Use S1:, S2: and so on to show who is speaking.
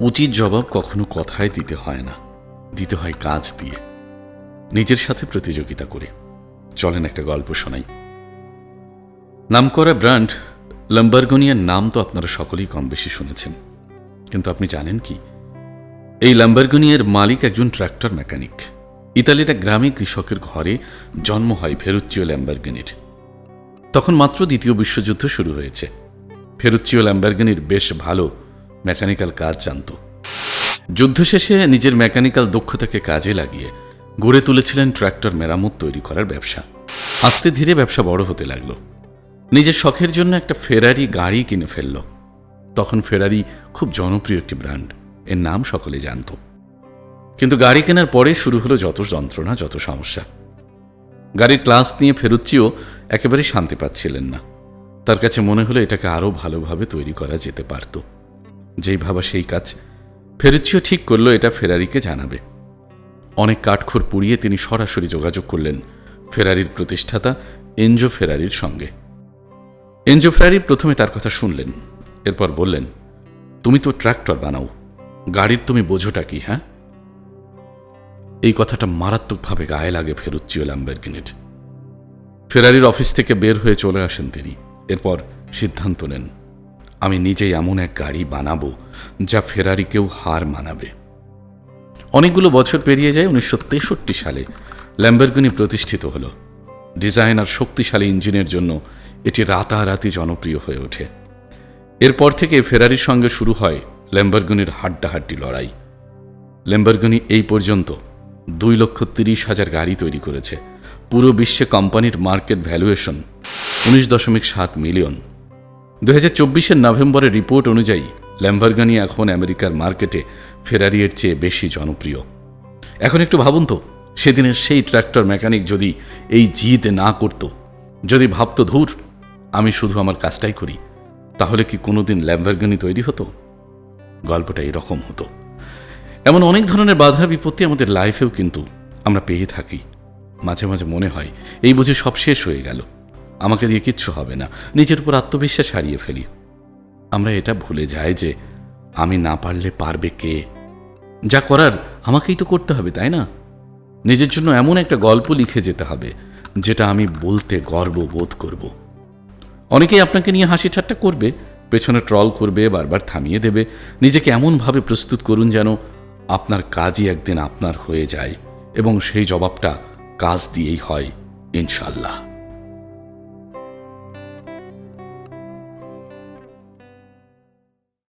S1: উচিত জবাব কখনো কথায় দিতে হয় না। দিতে হয় কাজ দিয়ে। নিজের সাথে প্রতিযোগিতা করে। চলেন একটা গল্প শোনাই। নামকরা ব্র্যান্ড লাম্বারগোনিয়ার নাম তো আপনারা সকলেই কম বেশি শুনেছেন। কিন্তু আপনি জানেন কি? এই লাম্বারগোনিয়ার মালিক একজন ট্র্যাক্টর মেকানিক। ইতালির এক গ্রামে কৃষকের ঘরে জন্ম হয় ফেরুচ্চিও ল্যাম্বারগিনির। তখন মাত্র দ্বিতীয় বিশ্বযুদ্ধ শুরু হয়েছে। ফেরুচ্চিও ল্যাম্বারগিনির বেশ ভালো মেকানিক্যাল কাজ জানত। যুদ্ধ শেষে নিজের মেকানিক্যাল দক্ষতাকে কাজে লাগিয়ে গড়ে তুলেছিলেন ট্র্যাক্টর মেরামত তৈরি করার ব্যবসা। আস্তে ধীরে ব্যবসা বড় হতে লাগল। নিজের শখের জন্য একটা ফেরারি গাড়ি কিনে ফেলল। তখন ফেরারি খুব জনপ্রিয় একটি ব্র্যান্ড। এর নাম সকলে জানত। কিন্তু গাড়ি কেনার পরে শুরু হলো যত যন্ত্রণা, যত সমস্যা। গাড়ির ক্লাস নিয়ে ফেরুচ্চিও একেবারেই শান্তি পাচ্ছিলেন না। তার কাছে মনে হলো এটাকে আরও ভালোভাবে তৈরি করা যেতে পারত। যেই ভাবা সেই কাজ। ফেরুচ্চিও ঠিক করল, এটা ফেরারিকে জানাবে। অনেক কাঠখোর পুড়িয়ে তিনি সরাসরি যোগাযোগ করলেন ফেরারির প্রতিষ্ঠাতা এনজো ফেরারির সঙ্গে। এনজো ফেরারি প্রথমে তার কথা শুনলেন, এরপর বললেন, তুমি তো ট্র্যাক্টর বানাও, গাড়ির তুমি বোঝোটা কি হ্যাঁ? এই কথাটা মারাত্মকভাবে গায়ে লাগে ফেরুচ্চিও ল্যাম্বারগিনের। ফেরারির অফিস থেকে বের হয়ে চলে আসেন তিনি, এরপর সিদ্ধান্ত নেন। আমি নিজেই এমন এক গাড়ি বানাবো যা ফেরারিকেও হার মানাবে। অনেকগুলো বছর পেরিয়ে যায় উনিশশো তেষট্টি সালে। ল্যাম্বারগিনি প্রতিষ্ঠিত হল। ডিজাইন আর শক্তিশালী ইঞ্জিনের জন্য এটি রাতারাতি জনপ্রিয় হয়ে ওঠে। এরপর থেকে ফেরারির সঙ্গে শুরু হয় ল্যাম্বারগনির হাড্ডাহাড্ডি লড়াই। ল্যাম্বারগনি এই পর্যন্ত দুই লক্ষ তিরিশ হাজার গাড়ি তৈরি করেছে। পুরো বিশ্বে কোম্পানির মার্কেট ভ্যালুয়েশন উনিশ দশমিক সাত মিলিয়ন। দু হাজার নভেম্বরের রিপোর্ট অনুযায়ী, ল্যাম্বারগানি এখন আমেরিকার মার্কেটে ফেরারিয়ের চেয়ে বেশি জনপ্রিয়। এখন একটু ভাবুন তো, সেদিনের সেই ট্র্যাক্টর মেকানিক যদি এই জিতে না করত, যদি ভাবতো, ধুর, আমি শুধু আমার কাজটাই করি তাহলে কি কোনোদিন ল্যাম্বারগানি তৈরি হতো? গল্পটা এরকম হতো। এমন অনেক ধরনের বাধা বিপত্তি আমাদের লাইফেও কিন্তু আমরা পেয়ে থাকি। মাঝে মাঝে মনে হয়, এই বুঝে সব শেষ হয়ে গেল। আমাকে দিয়ে কিচ্ছু হবে না। নিজের উপর আত্মবিশ্বাস হারিয়ে ফেলি। আমরা এটা ভুলে যাই যে আমি না পারলে পারবে কে? যা করার আমাকেই তো করতে হবে, তাই না? নিজের জন্য এমন একটা গল্প লিখে যেতে হবে, যেটা আমি বলতে গর্ব বোধ করব। অনেকেই আপনাকে নিয়ে হাসি ঠাট্টা করবে, পেছনে ট্রল করবে, বারবার থামিয়ে দেবে। নিজেকে এমনভাবে প্রস্তুত করুন যেন আপনার কাজই একদিন আপনার হয়ে যায় এবং সেই জবাবটা কাজ দিয়েই হয়, ইনশাল্লাহ।